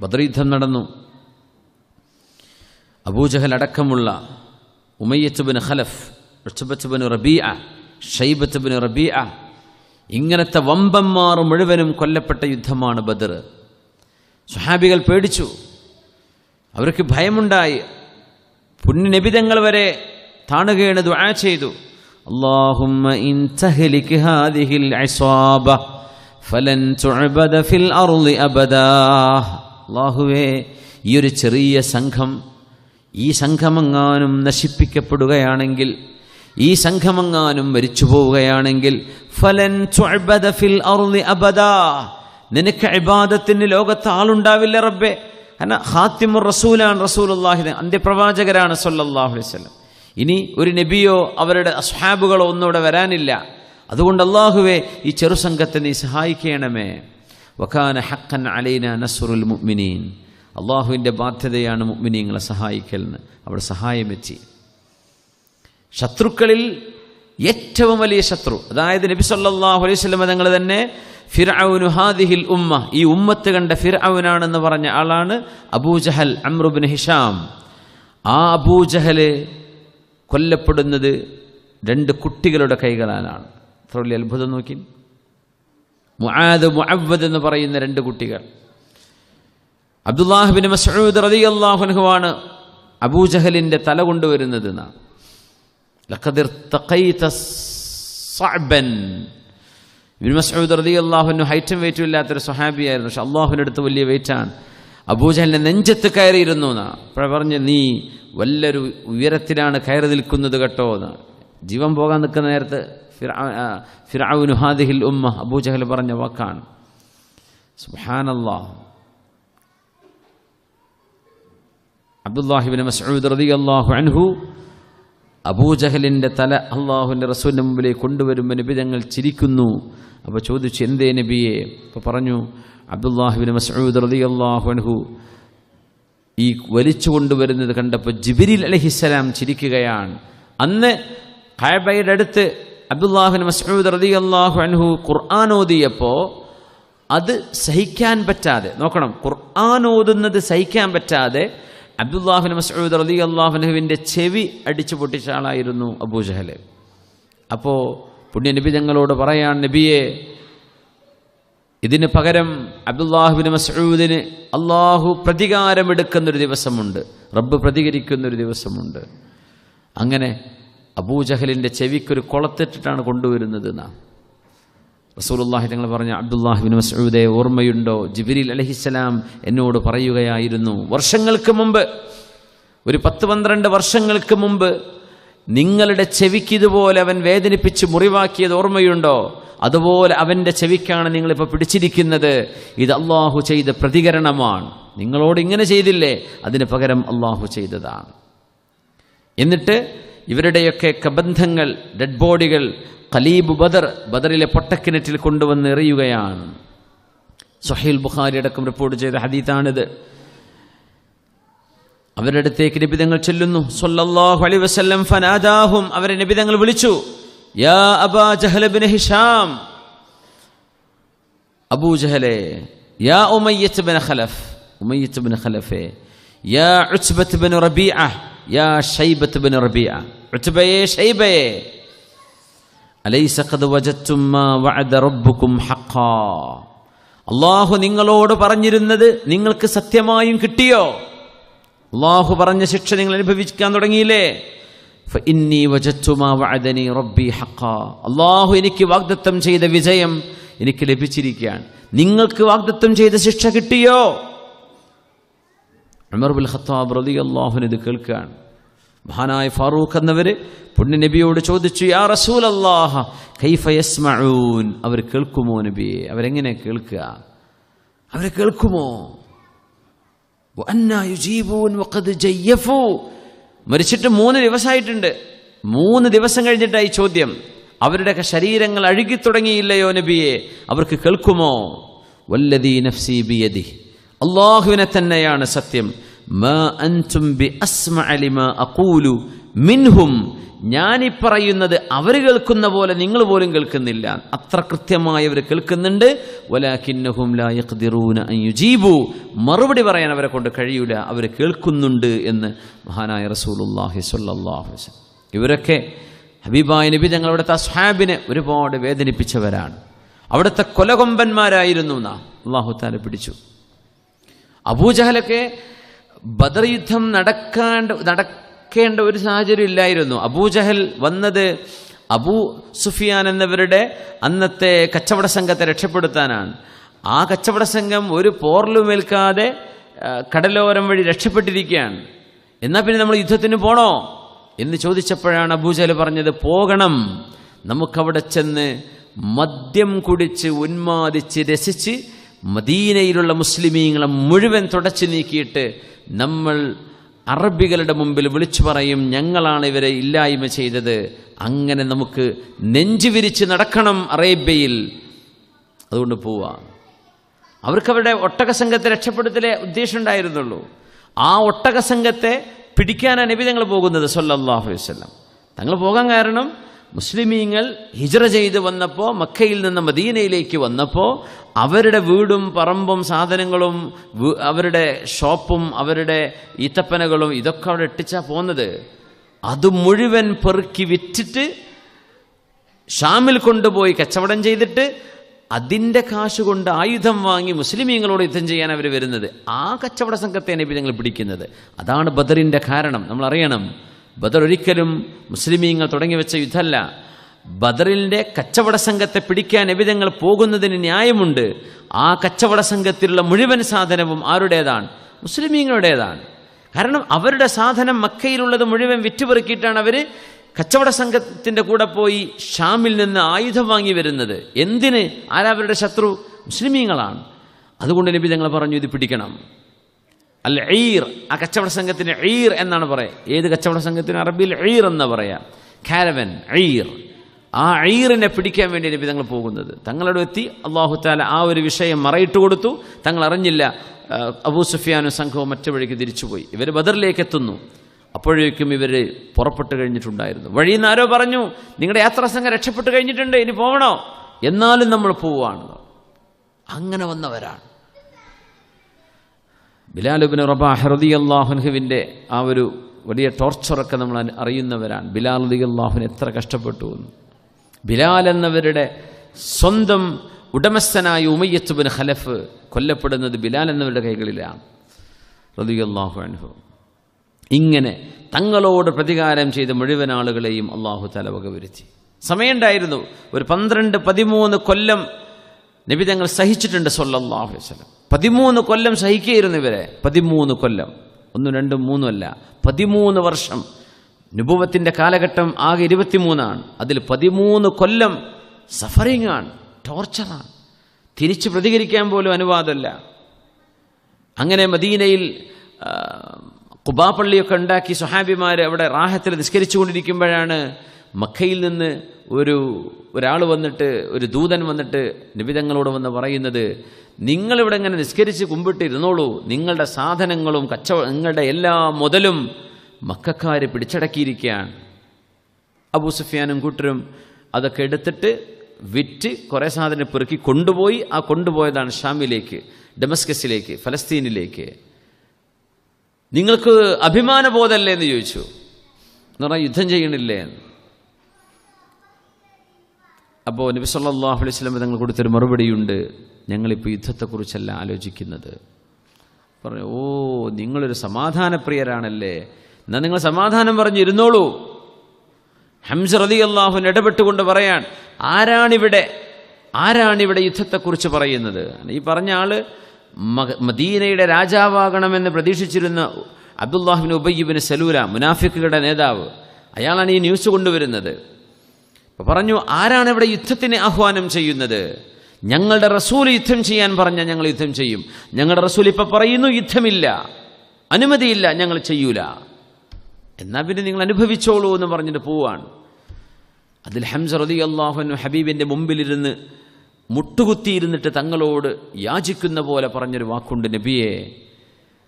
ബദർ യുദ്ധം നടന്നു അബൂജഹൽ അടക്കമുള്ള ഉമയ്യത്തുബിന് ഖലഫ് ഋഷബത്തുബിന് റബീഅ ഷൈബത്തുബിന് റബീഅ ഇങ്ങനത്തെ വമ്പന്മാർ മുഴുവനും കൊല്ലപ്പെട്ട യുദ്ധമാണ് ബദർ സുഹാബികൾ പേടിച്ചു അവർക്ക് ഭയമുണ്ടായി പുണ്യനിബിതങ്ങൾ വരെ താണുകയാണ് ദുആ ചെയ്തു اللهم إن تهلك هذه العصابة فلن تعبد في الأرض أبدا അള്ളാഹുവേ ഈ ഒരു ചെറിയ സംഘം ഈ സംഘമെങ്ങാനും നശിപ്പിക്കപ്പെടുകയാണെങ്കിൽ ഈ സംഘമെങ്ങാനും മരിച്ചു പോവുകയാണെങ്കിൽ ഫലൻ ഫിൽ അബദാ. നിനക്ക് അബാദത്തിന് ലോകത്ത് ആളുണ്ടാവില്ല റബ്ബേ. കാരണം ഹാത്തിമുർ റസൂലാണ് റസൂലുള്ളാഹി അന്ത്യപ്രവാചകരാണ് സല്ലല്ലാഹു അലൈഹി ഇനി ഒരു നബിയോ അവരുടെ അസ്ഹാബുകളോ ഒന്നും ഇവിടെ വരാനില്ല. അതുകൊണ്ട് അള്ളാഹുവെ ഈ ചെറുസംഘത്തെ നീ സഹായിക്കണമേ. വക്കാന ഹക്കൻ അലൈന നസുറുൽ മുഅ്മിനീൻ. അള്ളാഹുവിന്റെ ബാധ്യതയാണ് മുഅ്മിനീങ്ങളെ സഹായിക്കലിന്. അവിടെ സഹായമെത്തി ശത്രുക്കളിൽ ഏറ്റവും വലിയ ശത്രു അതായത് നബി സല്ലല്ലാഹു അലൈഹി വസല്ലം തങ്ങൾ തന്നെ ഫിർഔനു ഹാദിഹിൽ ഉമ്മ ഈ ഉമ്മത്ത് കണ്ട ഫിർഔനാണെന്ന് പറഞ്ഞ ആളാണ് അബൂജഹൽ അമ്രുബിൻ ഹിഷാം. ആ അബൂജഹൽ കൊല്ലപ്പെടുന്നത് രണ്ട് കുട്ടികളുടെ കൈകളാലാണ്. അത്ര വലിയ അത്ഭുതം നോക്കി മുആദ് മുഅവദ് എന്ന് പറയുന്ന രണ്ട് കുട്ടികൾ. അബ്ദുല്ലാഹിബിൻ മസ്ഊദ് റളിയല്ലാഹു അൻഹുവാണ് അബൂജഹലിന്റെ തല കൊണ്ടുവരുന്നത് നാം ഇബിൻ മസ്ഊദ് റളിയല്ലാഹു അൻഹു ഹൈറ്റും വെയിറ്റും ഇല്ലാത്തൊരു സ്വഹാബിയായിരുന്നു. പക്ഷെ അള്ളാഹുവിന്റെ അടുത്ത് വലിയ വെയിറ്റാണ് അബൂജഹലിന്റെ നെഞ്ചത്ത് കയറിയിരുന്നു എന്നാ പറഞ്ഞ് നീ വല്ലൊരു ഉയരത്തിലാണ് കയറി നിൽക്കുന്നത് കേട്ടോ എന്ന് ജീവൻ പോകാൻ നിൽക്കുന്ന നേരത്ത് ഫിറാവുനു ഹാദിഹിൽ ഉമ്മ അബൂജഹൽ പറഞ്ഞ വാക്കാണ്. സുഹാനല്ലാ അബ്ദുല്ലാഹിബിൻ മസ്ഊദ് അള്ളാഹു അൻഹു അബൂജഹലിന്റെ തല അള്ളാഹുവിന്റെ റസൂലിന്റെ മുമ്പിലേക്ക് കൊണ്ടുവരുമ്പോൾ നബി ഞങ്ങൾ ചിരിക്കുന്നു. അപ്പോൾ ചോദിച്ചു എന്തേ നബിയെ? അപ്പോൾ പറഞ്ഞു അബ്ദുല്ലാഹിബിൻ മസ്ഊദ് അള്ളാഹു അൻഹു ഈ വലിച്ചു കൊണ്ടുവരുന്നത് കണ്ടപ്പോൾ ജിബിരിൽ അലഹിസ്സലാം ചിരിക്കുകയാണ്. അന്ന് ഖാബയുടെ അടുത്ത് അബ്ദുല്ലാഹിൻ മസ്ഊദ് അള്ളാഹു അൻഹു ഖുർആൻ ഓതിയപ്പോൾ അത് സഹിക്കാൻ പറ്റാതെ നോക്കണം ഖുർആൻ ഓതുന്നത് സഹിക്കാൻ പറ്റാതെ അബ്ദുല്ലാഹു മസ്ഊദ് റതി അള്ളാഹുനുവിന്റെ ചെവി അടിച്ചു പൊട്ടിച്ച ആളായിരുന്നു അബൂജഹൽ അപ്പോൾ പുണ്യനബി തങ്ങളോട് പറയാൻ നബിയെ ഇതിന് പകരം അബ്ദുല്ലാഹുബിൻ മസൂദിന് അള്ളാഹു പ്രതികാരമെടുക്കുന്നൊരു ദിവസമുണ്ട് റബ്ബ് പ്രതികരിക്കുന്നൊരു ദിവസമുണ്ട്. അങ്ങനെ അബൂജഹലിന്റെ ചെവിക്കൊരു കുളത്തിട്ടിട്ടാണ് കൊണ്ടുവരുന്നത് നാം റസൂലുള്ളാഹി തങ്ങൾ പറഞ്ഞ അബ്ദുല്ലാഹിബിൻ മസൂദെ ഓർമ്മയുണ്ടോ? ജിബിരിൽ അലഹിസ്സലാം എന്നോട് പറയുകയായിരുന്നു വർഷങ്ങൾക്ക് മുമ്പ് ഒരു പത്ത് പന്ത്രണ്ട് വർഷങ്ങൾക്ക് മുമ്പ് നിങ്ങളുടെ ചെവിക്ക് ഇതുപോലെ അവൻ വേദനിപ്പിച്ച് മുറിവാക്കിയത് ഓർമ്മയുണ്ടോ? അതുപോലെ അവന്റെ ചെവിക്കാണ് നിങ്ങളിപ്പോൾ പിടിച്ചിരിക്കുന്നത്. ഇത് അള്ളാഹു ചെയ്ത പ്രതികരണമാണ്. നിങ്ങളോട് ഇങ്ങനെ ചെയ്തില്ലേ? അതിന് പകരം അള്ളാഹു ചെയ്തതാണ്. എന്നിട്ട് ഇവരുടെയൊക്കെ കബന്ധങ്ങൾ ഡെഡ് ബോഡികൾ ഖലീബ് ബദർ ബദറിലെ പൊട്ടക്കിണറ്റിൽ കൊണ്ടുവന്ന് എറിയുകയാണ്. സുഹൈൽ ബുഖാരി അടക്കം റിപ്പോർട്ട് ചെയ്ത ഹദീത്താണിത്. അവരുടെ അടുത്തേക്ക് നിബിതങ്ങൾ ചെല്ലുന്നു. സൊല്ലാഹു അലി വസല്ലം ഫനാദാഹും. അവരെ നിബിതങ്ങൾ വിളിച്ചു. യാ അബാ ജഹലബിൻ ഹിഷാം. അബൂ ജഹലെ യാ Umayyah bin Khalaf. Umayyah bin ഖലഫേ യാ ഉസ്ബത്ത് ബിൻ റബീഅ. യാ ഷൈബത്ത് ബിൻ റബീഅ. ഉത്ബയെ ഷൈബയെ. അല്ലാഹു നിങ്ങളോട് പറഞ്ഞിരുന്നത് നിങ്ങൾക്ക് സത്യമായും കിട്ടിയോ? അള്ളാഹു പറഞ്ഞ ശിക്ഷ നിങ്ങൾ അനുഭവിക്കാൻ തുടങ്ങിയില്ലേ? അള്ളാഹു എനിക്ക് വാഗ്ദത്തം ചെയ്ത വിജയം എനിക്ക് ലഭിച്ചിരിക്കുകയാണ്. നിങ്ങൾക്ക് വാഗ്ദത്തം ചെയ്ത ശിക്ഷ കിട്ടിയോ? ഉമർ ബിൻ ഖത്താബ് റളിയല്ലാഹു ഇത് കേൾക്കുകയാണ്. മഹാനായ ഫാറൂഖ് എന്നവർ പുണ്യ നബിയോട് ചോദിച്ചു യാ റസൂൽ അള്ളാഹ കൈഫ യസ്മഊൻ? അവർ കേൾക്കുമോ നബിയെ? അവരെങ്ങനെ കേൾക്കുക? അവർ കേൾക്കുമോ? മരിച്ചിട്ട് മൂന്ന് ദിവസമായിട്ടുണ്ട് മൂന്ന് ദിവസം കഴിഞ്ഞിട്ടായി ചോദ്യം. അവരുടെ ശരീരങ്ങൾ അഴുകി തുടങ്ങിയില്ലയോ നബിയെ? അവർക്ക് കേൾക്കുമോ? വല്ലദീ നഫ്സി ബിയദി അള്ളാഹുവിനെ തന്നെയാണ് സത്യം. മാ അൻതും ബി അസ്മഅ ലിമാ അഖൂലു മിൻഹും. ഞാനീ പറയുന്നത് അവർ കേൾക്കുന്ന പോലെ നിങ്ങൾ പോലും കേൾക്കുന്നില്ല. അത്ര കൃത്യമായി അവർ കേൾക്കുന്നുണ്ട്. യുജീബു. മറുപടി പറയാൻ അവരെ കൊണ്ട് കഴിയൂല. അവർ കേൾക്കുന്നുണ്ട് എന്ന് മഹാനായ അലൈഹി വസല്ലം. ഇവരൊക്കെ ഹബീബായ നബി ഞങ്ങളുടെ അസ്ഹാബിനെ ഒരുപാട് വേദനിപ്പിച്ചവരാണ്. അവിടുത്തെ കൊലകൊമ്പന്മാരായിരുന്നു നാം. അള്ളാഹു താല പിടിച്ചു. അബൂജഹലൊക്കെ ബദർ യുദ്ധം നടക്കാണ്ട് നടക്കേണ്ട ഒരു സാഹചര്യം ഇല്ലായിരുന്നു. അബൂജഹൽ വന്നത് അബൂ സുഫിയാൻ എന്നവരുടെ അന്നത്തെ കച്ചവട സംഘത്തെ രക്ഷപ്പെടുത്താനാണ്. ആ കച്ചവട സംഘം ഒരു പോർലുമേൽക്കാതെ കടലോരം വഴി രക്ഷപ്പെട്ടിരിക്കുകയാണ്. എന്നാൽ പിന്നെ നമ്മൾ യുദ്ധത്തിന് പോണോ? എന്ന് ചോദിച്ചപ്പോഴാണ് അബൂജഹൽ പറഞ്ഞത് പോകണം. നമുക്കവിടെ ചെന്ന് മദ്യം കുടിച്ച് ഉന്മാദിച്ച് രസിച്ച് മദീനയിലുള്ള മുസ്ലിമീങ്ങളെ മുഴുവൻ തുടച്ചു നീക്കിയിട്ട് നമ്മൾ അറബികളുടെ മുമ്പിൽ വിളിച്ചു പറയും ഞങ്ങളാണ് ഇവരെ ഇല്ലായ്മ ചെയ്തത്. അങ്ങനെ നമുക്ക് നെഞ്ചു വിരിച്ച് നടക്കണം അറേബ്യയിൽ. അതുകൊണ്ട് പോവാം. അവർക്ക് അവരുടെ ഒട്ടക സംഘത്തെ രക്ഷപ്പെടുത്തലേ ഉദ്ദേശം ഉണ്ടായിരുന്നുള്ളൂ. ആ ഒട്ടക സംഘത്തെ പിടിക്കാനാണ് നബി തങ്ങൾ പോകുന്നത് സല്ലാഹു വസല്ലം. തങ്ങൾ പോകാൻ കാരണം മുസ്ലിമീങ്ങൾ ഹിജറ ചെയ്ത് വന്നപ്പോൾ മക്കയിൽ നിന്ന് മദീനയിലേക്ക് വന്നപ്പോൾ അവരുടെ വീടും പറമ്പും സാധനങ്ങളും അവരുടെ ഷോപ്പും അവരുടെ ഈത്തപ്പനകളും ഇതൊക്കെ അവിടെ ഇട്ടിച്ചാ പോകുന്നത് അത് മുഴുവൻ പെറുക്കി വിറ്റിട്ട് ഷാമിൽ കൊണ്ടുപോയി കച്ചവടം ചെയ്തിട്ട് അതിന്റെ കാശ് കൊണ്ട് ആയുധം വാങ്ങി മുസ്ലിമീങ്ങളോട് യുദ്ധം ചെയ്യാൻ അവർ വരുന്നത്. ആ കച്ചവട സംഘത്തെ നബി ഞങ്ങൾ പിടിക്കുന്നത്. അതാണ് ബദറിന്റെ കാരണം. നമ്മൾ അറിയണം ബദർ ഒരിക്കലും മുസ്ലിമീങ്ങൾ തുടങ്ങി വെച്ച യുദ്ധമല്ല ബദറിന്റെ കച്ചവട സംഘത്തെ പിടിക്കാൻ എവിധങ്ങൾ പോകുന്നതിന് ന്യായമുണ്ട്. ആ കച്ചവട സംഘത്തിലുള്ള മുഴുവൻ സാധനവും ആരുടേതാണ്? മുസ്ലിമീങ്ങളുടേതാണ്. കാരണം അവരുടെ സാധനം മക്കയിലുള്ളത് മുഴുവൻ വിറ്റുപെറുക്കിയിട്ടാണ് അവർ കച്ചവട സംഘത്തിന്റെ കൂടെ പോയി ഷാമിൽ നിന്ന് ആയുധം വാങ്ങി വരുന്നത്. എന്തിന്? ആരാ അവരുടെ ശത്രു? മുസ്ലിമീങ്ങളാണ്. അതുകൊണ്ട് നബി ഞങ്ങൾ പറഞ്ഞു ഇത് പിടിക്കണം. അല്ല ഈർ. ആ കച്ചവട സംഘത്തിന് ഈർ എന്നാണ് പറയുക ഏത് കച്ചവട സംഘത്തിന്? അറബിയിൽ ഈർ എന്ന് പറയാം. കാരവൻ ഈർ. ആ ഈറിനെ പിടിക്കാൻ വേണ്ടി നബി തങ്ങൾ പോകുന്നത്. തങ്ങളുടെ എത്തി അള്ളാഹു താല ആ ഒരു വിഷയം മറയിട്ട് കൊടുത്തു. തങ്ങൾ അറിഞ്ഞില്ല അബൂ സുഫിയാനും സംഘവും മറ്റു വഴിക്ക് തിരിച്ചുപോയി. ഇവർ ബദറിലേക്ക് എത്തുന്നു. അപ്പോഴേക്കും ഇവർ പുറപ്പെട്ട് കഴിഞ്ഞിട്ടുണ്ടായിരുന്നു. വഴിയിൽ നിന്ന് ആരോ പറഞ്ഞു നിങ്ങളുടെ യാത്രാ സംഘം രക്ഷപ്പെട്ടു കഴിഞ്ഞിട്ടുണ്ട് ഇനി പോകണോ എന്നാലും നമ്മൾ പോവുകയാണ് അങ്ങനെ വന്നവരാണ്. ബിലാലുബിന് റബാഹ് ഹൃദി അള്ളാഹുൻഹുവിന്റെ ആ ഒരു വലിയ ടോർച്ചറൊക്കെ നമ്മൾ അറിയുന്നവരാണ്. ബിലാൽ റതി അള്ളാഹുൻ എത്ര കഷ്ടപ്പെട്ടു എന്ന്. ബിലാൽ എന്നവരുടെ സ്വന്തം ഉടമസ്ഥനായ ഉമയ്യത്തുബിൻ ഖലഫ് കൊല്ലപ്പെടുന്നത് ബിലാൽ എന്നവരുടെ കൈകളിലാണ്. റതി അള്ളാഹു അനുഭവം ഇങ്ങനെ തങ്ങളോട് പ്രതികാരം ചെയ്ത മുഴുവൻ ആളുകളെയും അള്ളാഹു തല വകവരുത്തി. സമയമുണ്ടായിരുന്നു. ഒരു പന്ത്രണ്ട് പതിമൂന്ന് കൊല്ലം നബി തങ്ങൾ സഹിച്ചിട്ടുണ്ട് സൊല്ലാഹു വസ്ലം പതിമൂന്ന് കൊല്ലം സഹിക്കുകയായിരുന്നു ഇവരെ. പതിമൂന്ന് കൊല്ലം. ഒന്നും രണ്ടും മൂന്നും അല്ല. പതിമൂന്ന് വർഷം. നുപുവത്തിന്റെ കാലഘട്ടം ആകെ ഇരുപത്തിമൂന്നാണ്. അതിൽ പതിമൂന്ന് കൊല്ലം സഫറിംഗ് ആണ് ടോർച്ചറാണ്. തിരിച്ച് പ്രതികരിക്കാൻ പോലും അനുവാദമല്ല. അങ്ങനെ മദീനയിൽ കുബാപ്പള്ളിയൊക്കെ ഉണ്ടാക്കി സുഹാബിമാർ അവിടെ റാഹത്തിൽ നിസ്കരിച്ചുകൊണ്ടിരിക്കുമ്പോഴാണ് മക്കയിൽ നിന്ന് ഒരു ഒരാൾ വന്നിട്ട് ഒരു ദൂതൻ വന്നിട്ട് നിബിതങ്ങളോട് വന്ന് പറയുന്നത് നിങ്ങളിവിടെ ഇങ്ങനെ നിസ്കരിച്ച് കുമ്പിട്ടിരുന്നോളൂ. നിങ്ങളുടെ സാധനങ്ങളും കച്ചവ നിങ്ങളുടെ എല്ലാ മുതലും മക്കാർ പിടിച്ചടക്കിയിരിക്കുകയാണ് അബൂ സുഫിയാനും കൂട്ടരും അതൊക്കെ എടുത്തിട്ട് വിറ്റ് കുറേ സാധനം പെറുക്കി കൊണ്ടുപോയി. ആ കൊണ്ടുപോയതാണ് ഷാമിലേക്ക് ഡെമസ്കസിലേക്ക് ഫലസ്തീനിലേക്ക്. നിങ്ങൾക്ക് അഭിമാനബോധമല്ലേ? എന്ന് ചോദിച്ചു. എന്ന് പറഞ്ഞാൽ യുദ്ധം ചെയ്യണില്ലേ? എന്ന്. അപ്പോൾ നബി സല്ലല്ലാഹു അലൈഹി വസല്ലം തങ്ങൾ കൊടുത്തൊരു മറുപടിയുണ്ട്. ഞങ്ങളിപ്പോൾ യുദ്ധത്തെക്കുറിച്ചല്ല ആലോചിക്കുന്നത്. പറഞ്ഞു ഓ നിങ്ങളൊരു സമാധാനപ്രിയരാണല്ലേ. എന്നാൽ നിങ്ങൾ സമാധാനം പറഞ്ഞിരുന്നോളൂ. ഹംസ റതി അള്ളാഹുൻ ഇടപെട്ടുകൊണ്ട് പറയാൻ ആരാണിവിടെ? ആരാണിവിടെ യുദ്ധത്തെക്കുറിച്ച് പറയുന്നത്? ഈ പറഞ്ഞ ആൾ മദീനയുടെ രാജാവാകണമെന്ന് പ്രതീക്ഷിച്ചിരുന്ന അബ്ദുല്ലാഹിബിൻ ഉബയ്യബിന് സലൂല മുനാഫിക്കുകളുടെ നേതാവ്. അയാളാണ് ഈ ന്യൂസ് കൊണ്ടുവരുന്നത്. പറഞ്ഞു ആരാണ് ഇവിടെ യുദ്ധത്തിന് ആഹ്വാനം ചെയ്യുന്നത്? ഞങ്ങളുടെ റസൂൽ യുദ്ധം ചെയ്യാൻ പറഞ്ഞാൽ ഞങ്ങൾ യുദ്ധം ചെയ്യും. ഞങ്ങളുടെ റസൂൽ ഇപ്പൊ പറയുന്നു യുദ്ധമില്ല. അനുമതിയില്ല ഞങ്ങൾ ചെയ്യൂല. എന്നാ പിന്നെ നിങ്ങൾ അനുഭവിച്ചോളൂ എന്ന് പറഞ്ഞിട്ട് പോവാണ്. അതിൽ ഹംസ റതി അള്ളാഹുനു ഹബീബിന്റെ മുമ്പിലിരുന്ന് മുട്ടുകുത്തിയിരുന്നിട്ട് തങ്ങളോട് യാചിക്കുന്ന പോലെ പറഞ്ഞൊരു വാക്കുണ്ട് നബിയെ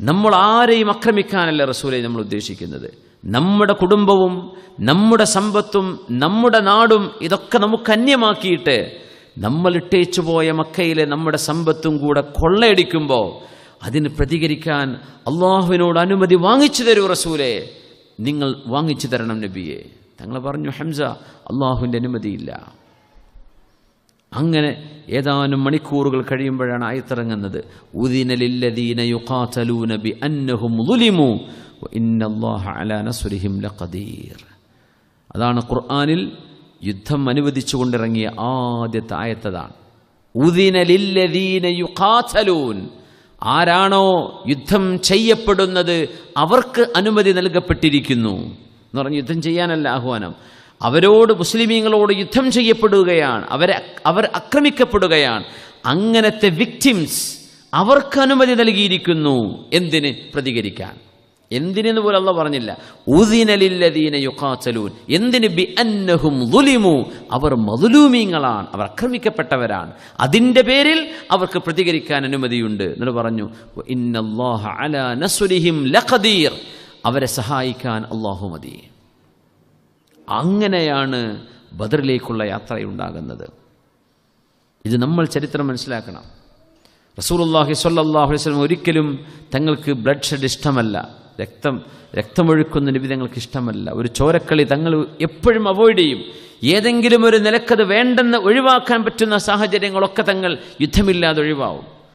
നമ്മൾ ആരെയും ആക്രമിക്കാനല്ല റസൂലെ നമ്മൾ ഉദ്ദേശിക്കുന്നത്. നമ്മുടെ കുടുംബവും നമ്മുടെ സമ്പത്തും നമ്മുടെ നാടും ഇതൊക്കെ നമുക്ക് അന്യമാക്കിയിട്ട് നമ്മൾ ഇട്ടേച്ചു പോയ മക്കയിലെ നമ്മുടെ സമ്പത്തും കൂടെ കൊള്ളയടിക്കുമ്പോൾ അതിന് പ്രതികരിക്കാൻ അള്ളാഹുവിനോട് അനുമതി വാങ്ങിച്ചു തരൂ റസൂലെ. നിങ്ങൾ വാങ്ങിച്ചു തരണം നബിയെ. തങ്ങൾ പറഞ്ഞു ഹംസ അള്ളാഹുവിന്റെ അനുമതിയില്ല. അങ്ങനെ ഏതാനും മണിക്കൂറുകൾ കഴിയുമ്പോഴാണ് ആയത്തിറങ്ങുന്നത്. ഉദിനലില്ലദീന യുഖാതലൂന ബി അന്നഹും അതാണ് ഖുർആാനിൽ യുദ്ധം അനുവദിച്ചുകൊണ്ടിറങ്ങിയ ആദ്യത്തെ ആയത്തതാണ്. യുഖാതലൂൻ. ആരാണോ യുദ്ധം ചെയ്യപ്പെടുന്നത് അവർക്ക് അനുമതി നൽകപ്പെട്ടിരിക്കുന്നു എന്ന് പറഞ്ഞ് യുദ്ധം ചെയ്യാനല്ല ആഹ്വാനം. അവരോട് മുസ്ലിമീങ്ങളോട് യുദ്ധം ചെയ്യപ്പെടുകയാണ്. അവരെ അവർ ആക്രമിക്കപ്പെടുകയാണ്. അങ്ങനത്തെ വിക്ടിംസ് അവർക്ക് അനുമതി നൽകിയിരിക്കുന്നു. എന്തിന്? പ്രതികരിക്കാൻ. എന്തിനെന്ന് പോലെ അല്ല പറഞ്ഞില്ല. ഉദിനലില്ലദീന യുഖാത്തലൂൻ. എന്തിന്? ബി അന്നഹും ദുലിമു അവർ മതുലൂമീങ്ങളാണ് അവർ ആക്രമിക്കപ്പെട്ടവരാണ്. അതിന്റെ പേരിൽ അവർക്ക് പ്രതികരിക്കാൻ അനുമതിയുണ്ട്. എന്നിട്ട് പറഞ്ഞു "വ ഇന്നല്ലാഹ അലാ നസ്രിഹിം ലഖദീർ. അവരെ സഹായിക്കാൻ അള്ളാഹു മതി. അങ്ങനെയാണ് ബദറിലേക്കുള്ള യാത്രയുണ്ടാകുന്നത്. ഇത് നമ്മൾ ചരിത്രം മനസ്സിലാക്കണം. റസൂലുള്ളാഹി സ്വല്ലല്ലാഹു അലൈഹി വസല്ലം ഒരിക്കലും തങ്ങൾക്ക് ബ്ലഡ് ഷെഡ് ഇഷ്ടമല്ല. രക്തം രക്തമൊഴുക്കുന്ന നബി തങ്ങൾക്ക് ഇഷ്ടമല്ല ഒരു ചോരക്കളി തങ്ങൾ എപ്പോഴും അവോയ്ഡ് ചെയ്യും. ഏതെങ്കിലും ഒരു നിലക്കത് വേണ്ടെന്ന് ഒഴിവാക്കാൻ പറ്റുന്ന സാഹചര്യങ്ങളൊക്കെ തങ്ങൾ യുദ്ധമില്ലാതെ ഒഴിവാവും.